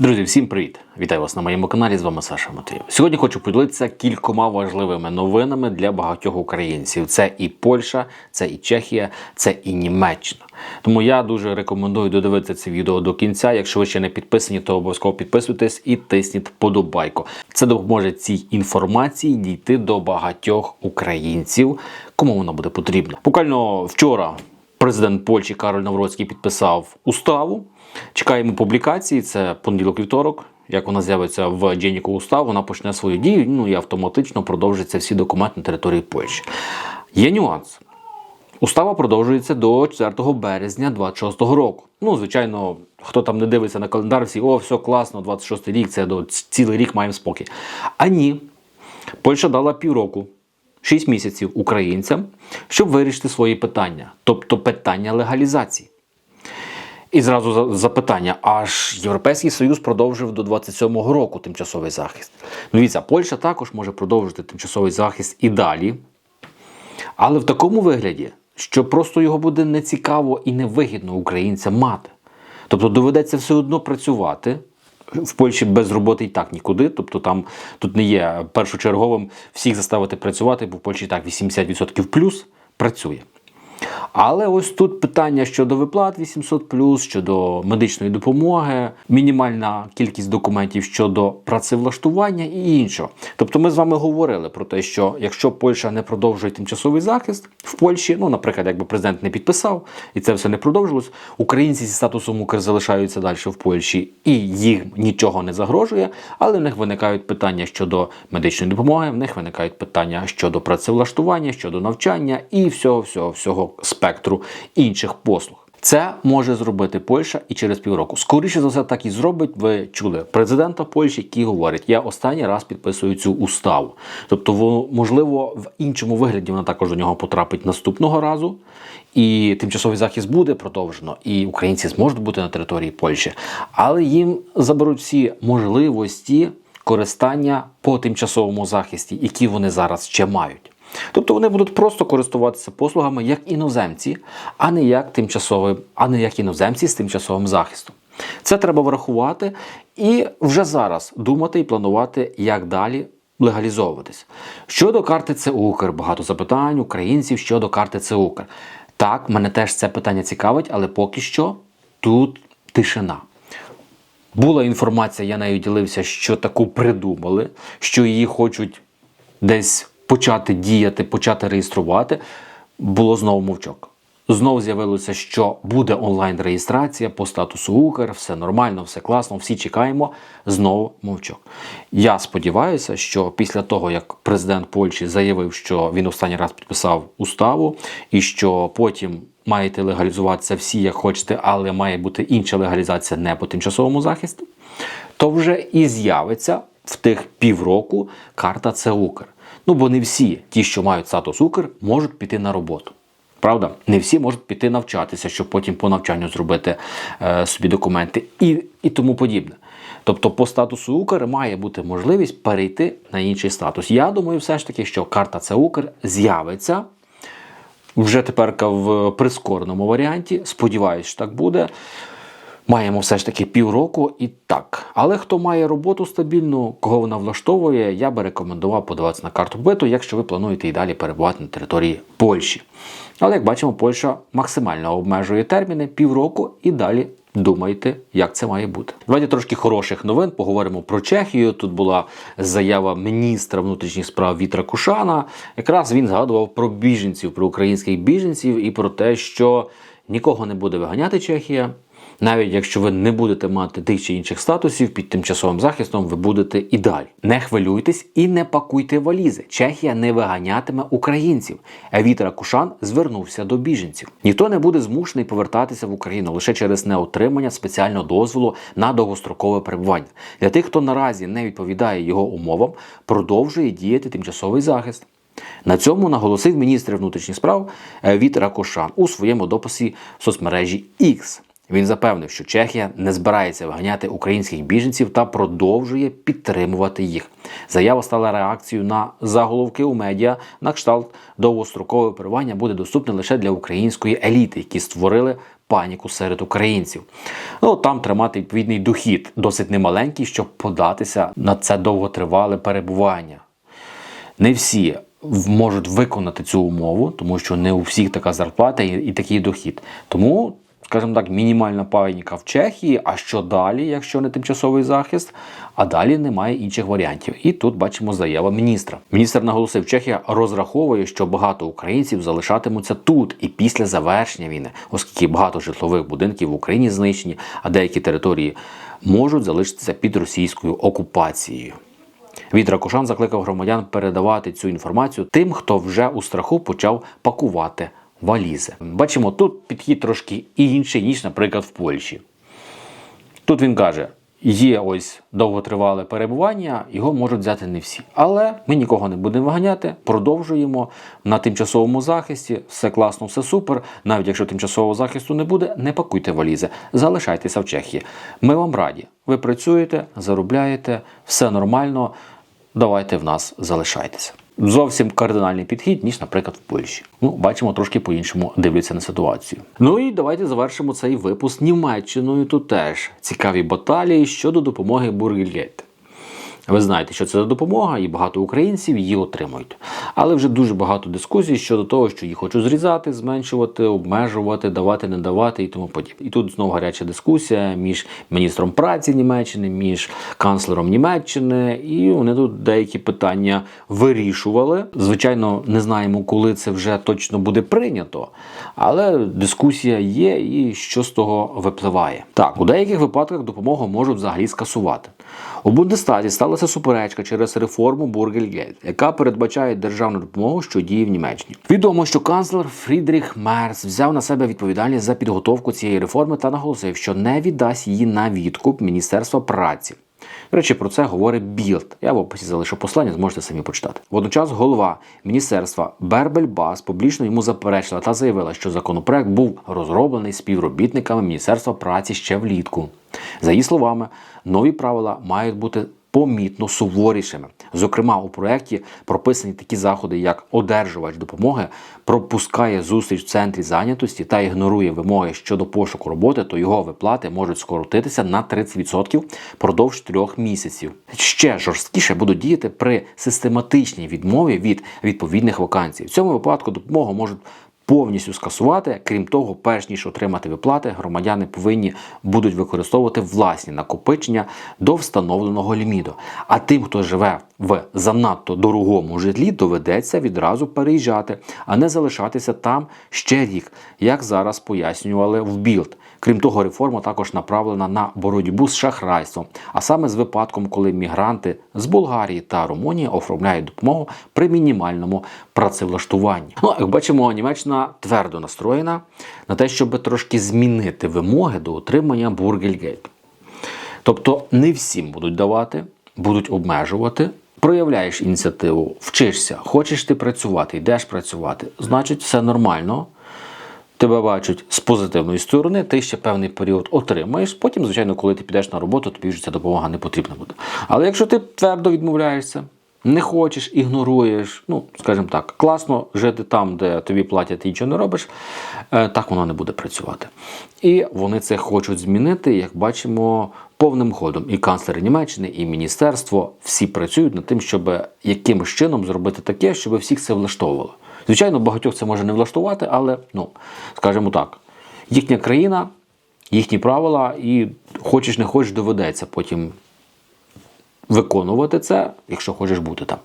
Друзі, всім привіт! Вітаю вас на моєму каналі. З вами Саша Матвієв. Сьогодні хочу поділитися кількома важливими новинами для багатьох українців. Це і Польща, це і Чехія, це і Німеччина. Тому я дуже рекомендую додивитися це відео до кінця. Якщо ви ще не підписані, то обов'язково підписуйтесь і тисніть подобайку. Це допоможе цій інформації дійти до багатьох українців, кому вона буде потрібна. Буквально вчора президент Польщі Кароль Навроцький підписав уставу. Чекаємо публікації. Це понеділок-вівторок. Як вона з'явиться в Дженіку уставу, вона почне свою дію. Ну і автоматично продовжаться всі документи на території Польщі. Є нюанс. Устава продовжується до 4 березня 26 року. Ну, звичайно, хто там не дивиться на календар, всі о, все класно, 26 рік, це до цілий рік маємо спокій. А ні, Польща дала півроку, 6 місяців українцям, щоб вирішити свої питання, тобто питання легалізації. І зразу за- запитання: аж Європейський Союз продовжив до 27-го року тимчасовий захист. Ну, дивіться, Польща також може продовжити тимчасовий захист і далі, але в такому вигляді, що просто його буде нецікаво і невигідно українцям мати. Тобто доведеться все одно працювати. В Польщі без роботи і так нікуди. Тобто там тут не є першочерговим всіх заставити працювати, бо в Польщі так 80% плюс працює. Але ось тут питання щодо виплат 800+, щодо медичної допомоги, мінімальна кількість документів щодо працевлаштування і іншого. Тобто ми з вами говорили про те, що якщо Польща не продовжує тимчасовий захист в Польщі, ну, наприклад, якби президент не підписав і це все не продовжилось, українці зі статусом Укр залишаються далі в Польщі і їм нічого не загрожує, але в них виникають питання щодо медичної допомоги, в них виникають питання щодо працевлаштування, щодо навчання і всього, всього, всього спектру інших послуг. Це може зробити Польща і через півроку. Скоріше за все, так і зробить. Ви чули президента Польщі, який говорить: я останній раз підписую цю уставу. Тобто, можливо, в іншому вигляді вона також до нього потрапить наступного разу. І тимчасовий захист буде продовжено, і українці зможуть бути на території Польщі, але їм заберуть всі можливості користання по тимчасовому захисті, які вони зараз ще мають. Тобто вони будуть просто користуватися послугами як іноземці, а не як тимчасові, а не як іноземці з тимчасовим захистом. Це треба врахувати і вже зараз думати і планувати, як далі легалізовуватись. Щодо карти це Укр, багато запитань українців щодо карти це Укр. Так, мене теж це питання цікавить, але поки що тут тишина. Була інформація, я нею ділився, що таку придумали, що її хочуть десь почати діяти, почати реєструвати. Було знову мовчок. Знову з'явилося, що буде онлайн-реєстрація по статусу Укр, все нормально, все класно, всі чекаємо. Знову мовчок. Я сподіваюся, що після того, як президент Польщі заявив, що він останній раз підписав уставу, і що потім маєте легалізуватися всі, як хочете, але має бути інша легалізація не по тимчасовому захисту, то вже і з'явиться в тих півроку карта це Укр. Ну бо не всі ті, що мають статус Укр, можуть піти на роботу. Правда, не всі можуть піти навчатися, щоб потім по навчанню зробити е, собі документи і, і тому подібне. Тобто, по статусу Укр має бути можливість перейти на інший статус. Я думаю, все ж таки, що карта це Укр з'явиться вже тепер в прискореному варіанті. Сподіваюсь, що так буде. Маємо все ж таки півроку і так. Але хто має роботу стабільну, кого вона влаштовує, я би рекомендував подаватися на карту биту, якщо ви плануєте і далі перебувати на території Польщі. Але як бачимо, Польща максимально обмежує терміни півроку і далі. Думайте, як це має бути. Давайте трошки хороших новин. Поговоримо про Чехію. Тут була заява міністра внутрішніх справ Вітра Кушана. Якраз він згадував про біженців, про українських біженців і про те, що нікого не буде виганяти Чехія. Навіть якщо ви не будете мати тих чи інших статусів під тимчасовим захистом, ви будете і далі. Не хвилюйтесь і не пакуйте валізи. Чехія не виганятиме українців. Вітер Кушан звернувся до біженців. Ніхто не буде змушений повертатися в Україну лише через неотримання спеціального дозволу на довгострокове перебування. Для тих, хто наразі не відповідає його умовам, продовжує діяти тимчасовий захист. На цьому наголосив міністр внутрішніх справ е, Вітер Кошан у своєму дописі в соцмережі X. Він запевнив, що Чехія не збирається виганяти українських біженців та продовжує підтримувати їх. Заява стала реакцією на заголовки у медіа на кшталт довгострокове перебування буде доступне лише для української еліти, які створили паніку серед українців. Ну там тримати відповідний дохід, досить немаленький, щоб податися на це довготривале перебування. Не всі можуть виконати цю умову, тому що не у всіх така зарплата і, і такий дохід. Тому, скажімо так, мінімальна паніка в Чехії. А що далі, якщо не тимчасовий захист? А далі немає інших варіантів. І тут бачимо заява міністра. Міністр наголосив, Чехія розраховує, що багато українців залишатимуться тут і після завершення війни, оскільки багато житлових будинків в Україні знищені, а деякі території можуть залишитися під російською окупацією. Від Ракушан закликав громадян передавати цю інформацію тим, хто вже у страху почав пакувати валізи. Бачимо, тут підхід трошки інший, ніж, наприклад, в Польщі. Тут він каже: є ось довготривале перебування, його можуть взяти не всі. Але ми нікого не будемо виганяти, продовжуємо на тимчасовому захисті. Все класно, все супер. Навіть якщо тимчасового захисту не буде, не пакуйте валізи, залишайтеся в Чехії. Ми вам раді. Ви працюєте, заробляєте, все нормально. Давайте в нас залишайтеся. Зовсім кардинальний підхід, ніж, наприклад, в Польщі. Ну, бачимо, трошки по-іншому дивляться на ситуацію. Ну і давайте завершимо цей випуск Німеччиною. Тут теж цікаві баталії щодо допомоги Бургельгейт. Ви знаєте, що це за допомога, і багато українців її отримують. Але вже дуже багато дискусій щодо того, що її хочуть зрізати, зменшувати, обмежувати, давати, не давати і тому подібне. І тут знову гаряча дискусія між міністром праці Німеччини, між канцлером Німеччини, і вони тут деякі питання вирішували. Звичайно, не знаємо, коли це вже точно буде прийнято, але дискусія є, і що з того випливає. Так, у деяких випадках допомогу можуть взагалі скасувати. У Бундестазі сталася суперечка через реформу Бургельгельд, яка передбачає державну допомогу, що діє в Німеччині. Відомо, що канцлер Фрідріх Мерс взяв на себе відповідальність за підготовку цієї реформи та наголосив, що не віддасть її на відкуп Міністерства праці. Речі, про це говорить Білд. Я в описі залишу послання, зможете самі почитати. Водночас голова міністерства Бербель Бас публічно йому заперечила та заявила, що законопроект був розроблений співробітниками Міністерства праці ще влітку. За її словами, нові правила мають бути помітно суворішими. Зокрема, у проєкті прописані такі заходи, як одержувач допомоги пропускає зустріч в центрі зайнятості та ігнорує вимоги щодо пошуку роботи, то його виплати можуть скоротитися на 30% впродовж трьох місяців. Ще жорсткіше будуть діяти при систематичній відмові від відповідних вакансій. В цьому випадку допомогу можуть повністю скасувати. Крім того, перш ніж отримати виплати, громадяни повинні будуть використовувати власні накопичення до встановленого ліміту. А тим, хто живе в занадто дорогому житлі, доведеться відразу переїжджати, а не залишатися там ще рік, як зараз пояснювали в Білд. Крім того, реформа також направлена на боротьбу з шахрайством, а саме з випадком, коли мігранти з Болгарії та Румунії оформляють допомогу при мінімальному працевлаштуванні. Ну, як бачимо, Німеччина твердо настроєна на те, щоб трошки змінити вимоги до отримання Бургельгейт. Тобто не всім будуть давати, будуть обмежувати. Проявляєш ініціативу, вчишся, хочеш ти працювати, йдеш працювати, значить, все нормально. Тебе бачать з позитивної сторони, ти ще певний період отримаєш. Потім, звичайно, коли ти підеш на роботу, тобі вже ця допомога не потрібна буде. Але якщо ти твердо відмовляєшся, не хочеш, ігноруєш, ну, скажімо так, класно жити там, де тобі платять, ти нічого не робиш, е, так воно не буде працювати. І вони це хочуть змінити, як бачимо, повним ходом. І канцлери Німеччини, і міністерство всі працюють над тим, щоб якимось чином зробити таке, щоб всіх це влаштовувало. Звичайно, багатьох це може не влаштувати, але, ну, скажімо так, їхня країна, їхні правила, і хочеш не хочеш, доведеться потім виконувати це, якщо хочеш бути там.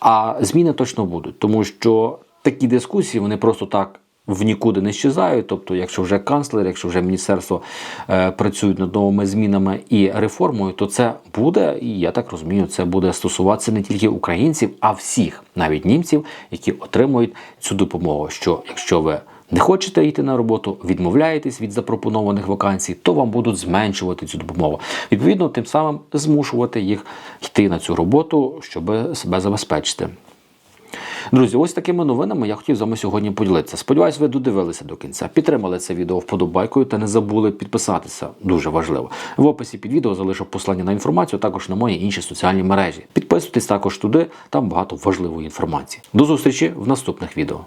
А зміни точно будуть, тому що такі дискусії вони просто так в нікуди не щезають. Тобто, якщо вже канцлер, якщо вже міністерство е, працюють над новими змінами і реформою, то це буде, і я так розумію, це буде стосуватися не тільки українців, а всіх, навіть німців, які отримують цю допомогу. Що якщо ви не хочете йти на роботу, відмовляєтесь від запропонованих вакансій, то вам будуть зменшувати цю допомогу. Відповідно, тим самим змушувати їх йти на цю роботу, щоб себе забезпечити. Друзі, ось такими новинами я хотів з вами сьогодні поділитися. Сподіваюсь, ви додивилися до кінця, підтримали це відео вподобайкою та не забули підписатися. Дуже важливо. В описі під відео залишу послання на інформацію, також на мої інші соціальні мережі. Підписуйтесь також туди, там багато важливої інформації. До зустрічі в наступних відео.